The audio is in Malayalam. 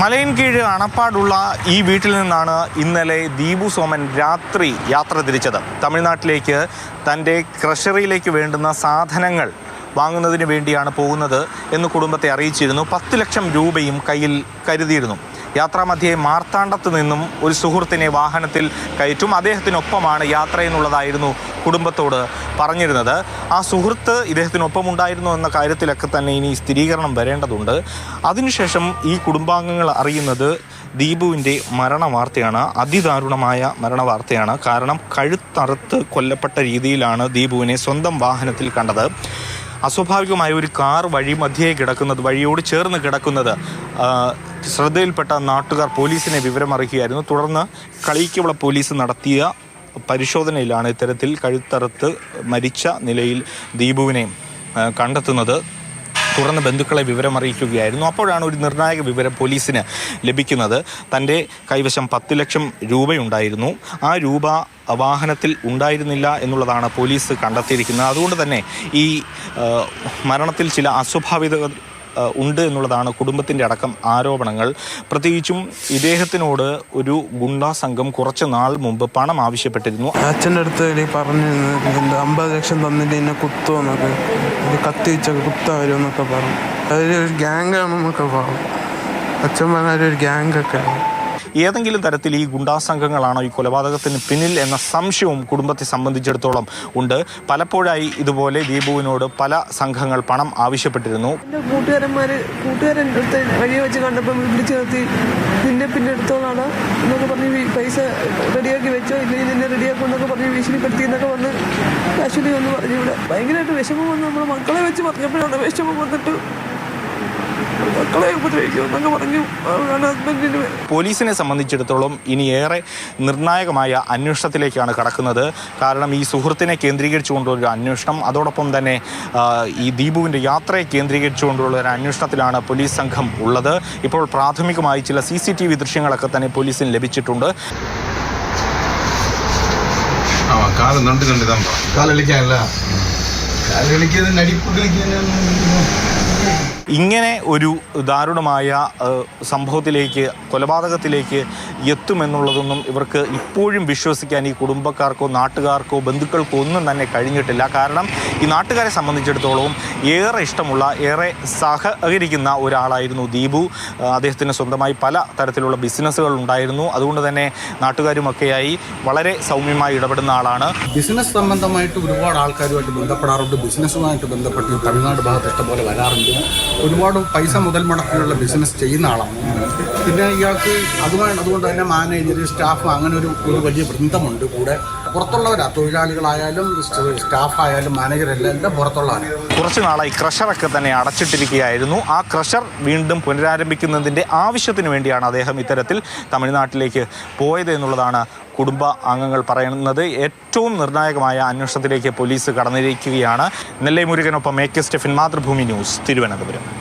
മലയൻകീഴ് അണപ്പാടുള്ള ഈ വീട്ടിൽ നിന്നാണ് ഇന്നലെ ദീപു സോമൻ രാത്രി യാത്ര തിരിച്ചത്. തമിഴ്നാട്ടിലേക്ക് തന്റെ ക്രഷറിയിലേക്ക് വേണ്ടുന്ന സാധനങ്ങൾ വാങ്ങുന്നതിന് വേണ്ടിയാണ് പോകുന്നത് എന്ന് കുടുംബത്തെ അറിയിച്ചിരുന്നു. പത്ത് ലക്ഷം രൂപയും കയ്യിൽ കരുതിയിരുന്നു. യാത്രാമധ്യേ മാർത്താണ്ഡത്ത് നിന്നും ഒരു സുഹൃത്തിനെ വാഹനത്തിൽ കയറ്റും. അദ്ദേഹത്തിനൊപ്പമാണ് യാത്ര എന്നുള്ളതായിരുന്നു കുടുംബത്തോട് പറഞ്ഞിരുന്നത്. ആ സുഹൃത്ത് ഇദ്ദേഹത്തിനൊപ്പം ഉണ്ടായിരുന്നു എന്ന കാര്യത്തിലൊക്കെ തന്നെ ഇനി സ്ഥിരീകരണം വരേണ്ടതുണ്ട്. അതിനുശേഷം ഈ കുടുംബാംഗങ്ങൾ അറിയുന്നത് ദീപുവിന്റെ മരണ വാർത്തയാണ് അതിദാരുണമായ മരണ വാർത്തയാണ് കാരണം കഴുത്തറുത്ത് കൊല്ലപ്പെട്ട രീതിയിലാണ് ദീപുവിനെ സ്വന്തം വാഹനത്തിൽ കണ്ടത്. അസ്വാഭാവികമായ ഒരു കാർ വഴി മധ്യേ കിടക്കുന്നത് വഴിയോട് ചേർന്ന് കിടക്കുന്നത് ശ്രദ്ധയിൽപ്പെട്ട നാട്ടുകാർ പോലീസിനെ വിവരമറിയിക്കുകയായിരുന്നു. തുടർന്ന് കളിക്കുള്ള പോലീസ് നടത്തിയ പരിശോധനയിലാണ് ഇത്തരത്തിൽ കഴുത്തറുത്ത് മരിച്ച നിലയിൽ ദീപുവിനെ കണ്ടെത്തുന്നത്. തുടർന്ന് ബന്ധുക്കളെ വിവരം അറിയിക്കുകയായിരുന്നു. അപ്പോഴാണ് ഒരു നിർണായക വിവരം പോലീസിന് ലഭിക്കുന്നത്. തന്റെ കൈവശം പത്ത് ലക്ഷം രൂപയുണ്ടായിരുന്നു. ആ രൂപ വാഹനത്തിൽ ഉണ്ടായിരുന്നില്ല എന്നുള്ളതാണ് പോലീസ് കണ്ടെത്തിയിരിക്കുന്നത്. അതുകൊണ്ട് തന്നെ ഈ മരണത്തിൽ ചില അസ്വാഭാവികതകൾ ആ, ഉണ്ട് എന്നുള്ളതാണ് കുടുംബത്തിന്റെ അടക്കം ആരോപണങ്ങൾ. പ്രത്യേകിച്ചും ഇദ്ദേഹത്തിനോട് ഒരു ഗുണ്ടാ സംഘം കുറച്ച് നാൾ മുമ്പ് പണം ആവശ്യപ്പെട്ടിരുന്നു. അച്ഛന്റെ അടുത്ത് പറഞ്ഞു അമ്പത് ലക്ഷം തന്നിട്ട് എന്നെ കുത്തുമെന്നൊക്കെ കത്തി വെച്ചൊക്കെ കുത്താൻ വരുമെന്നൊക്കെ പറഞ്ഞു അതൊരു ഗ്യാങ്കാണെന്നൊക്കെ പറഞ്ഞു. അച്ഛൻ പറഞ്ഞ ഒരു ഗ്യാങ് ഒക്കെ ആണ് ഏതെങ്കിലും തരത്തിൽ ഈ ഗുണ്ടാ സംഘങ്ങളാണോ ഈ കൊലപാതകത്തിന് പിന്നിൽ എന്ന സംശയവും കുടുംബത്തെ സംബന്ധിച്ചിടത്തോളം ഉണ്ട്. പലപ്പോഴായി ഇതുപോലെ ദീപുവിനോട് പല സംഘങ്ങൾ പണം ആവശ്യപ്പെട്ടിരുന്നു. കൂട്ടുകാരന്മാര് കൂട്ടുകാരൻ വഴി വെച്ച് കണ്ടപ്പോൾ വിളിച്ചു നിർത്തി നിന്നെ പിന്നെ എടുത്തോളാണ് എന്നൊക്കെ പറഞ്ഞ് പൈസ റെഡിയാക്കി വെച്ചോ ഇല്ലെങ്കിൽ നിന്നെ റെഡിയാക്കും എന്നൊക്കെ പറഞ്ഞ് ഭീഷണിപ്പെടുത്തി എന്നൊക്കെ വന്ന് ആക്ച്വലി ഒന്ന് പറഞ്ഞു ഇവിടെ ഭയങ്കരമായിട്ട് വിഷമം വന്ന് നമ്മുടെ മക്കളെ വെച്ച് പറഞ്ഞപ്പോഴാണ് വിഷമം വന്നിട്ട് പോലീസിനെ സംബന്ധിച്ചിടത്തോളം ഇനിയേറെ നിർണായകമായ അന്വേഷണത്തിലേക്കാണ് കടക്കുന്നത്. കാരണം ഈ സുഹൃത്തിനെ കേന്ദ്രീകരിച്ചുകൊണ്ടുള്ള ഒരു അന്വേഷണം അതോടൊപ്പം തന്നെ ഈ ദീപുവിന്റെ യാത്രയെ കേന്ദ്രീകരിച്ചുകൊണ്ടുള്ള ഒരു അന്വേഷണത്തിലാണ് പോലീസ് സംഘം ഉള്ളത്. ഇപ്പോൾ പ്രാഥമികമായി ചില സി സി ടി വി ദൃശ്യങ്ങളൊക്കെ തന്നെ പോലീസിന് ലഭിച്ചിട്ടുണ്ട്. കാലം കണ്ടിതാ കാലളിക്കാനല്ല കാലളിക്കുന്നത് നടിപ്പ് കളിക്കാനൊന്നും ഇങ്ങനെ ഒരു ദാരുണമായ സംഭവത്തിലേക്ക് കൊലപാതകത്തിലേക്ക് എത്തുമെന്നുള്ളതൊന്നും ഇവർക്ക് ഇപ്പോഴും വിശ്വസിക്കാൻ ഈ കുടുംബക്കാർക്കോ നാട്ടുകാർക്കോ ബന്ധുക്കൾക്കോ ഒന്നും തന്നെ കഴിഞ്ഞിട്ടില്ല. കാരണം ഈ നാട്ടുകാരെ സംബന്ധിച്ചിടത്തോളം ഏറെ ഇഷ്ടമുള്ള ഏറെ സഹകരിക്കുന്ന ഒരാളായിരുന്നു ദീപു. അദ്ദേഹത്തിന് സ്വന്തമായി പല തരത്തിലുള്ള ബിസിനസ്സുകൾ ഉണ്ടായിരുന്നു. അതുകൊണ്ട് തന്നെ നാട്ടുകാരുമൊക്കെയായി വളരെ സൗമ്യമായി ഇടപെടുന്ന ആളാണ്. ബിസിനസ് സംബന്ധമായിട്ട് ഒരുപാട് ആൾക്കാരുമായിട്ട് ബന്ധപ്പെടാറുണ്ട്. ബിസിനസ്സുമായിട്ട് ബന്ധപ്പെട്ട് തമിഴ്നാട് ഭാഗത്ത് ഇഷ്ടംപോലെ വരാറുണ്ട്. ഒരുപാട് പൈസ മുതൽ മുടക്കിയുള്ള ബിസിനസ് ചെയ്യുന്ന ആളാണ്. പിന്നെ ഇയാൾക്ക് അതുമായി അതുകൊണ്ട് തന്നെ മാനേജർ സ്റ്റാഫ് അങ്ങനെ ഒരു ഒരു വലിയ ബന്ധമുണ്ട് കൂടെ പുറത്തുള്ളവരാ തൊഴിലാളികളായാലും സ്റ്റാഫായാലും മാനേജർ എല്ലാം പുറത്തുള്ളവരാണ് കുറച്ച് നാളായി ക്രഷറൊക്കെ തന്നെ അടച്ചിട്ടിരിക്കുകയായിരുന്നു. ആ ക്രഷർ വീണ്ടും പുനരാരംഭിക്കുന്നതിന്റെ ആവശ്യത്തിന് വേണ്ടിയാണ് അദ്ദേഹം ഇത്തരത്തിൽ തമിഴ്നാട്ടിലേക്ക് പോയത് എന്നുള്ളതാണ് കുടുംബ അംഗങ്ങൾ പറയുന്നത്. ഏറ്റവും നിർണായകമായ അന്വേഷണത്തിലേക്ക് പോലീസ് കടന്നിരിക്കുകയാണ്. Nellai മുരുകനൊപ്പം A K Stephin Mathrubhumi news Thiruvananthapuram.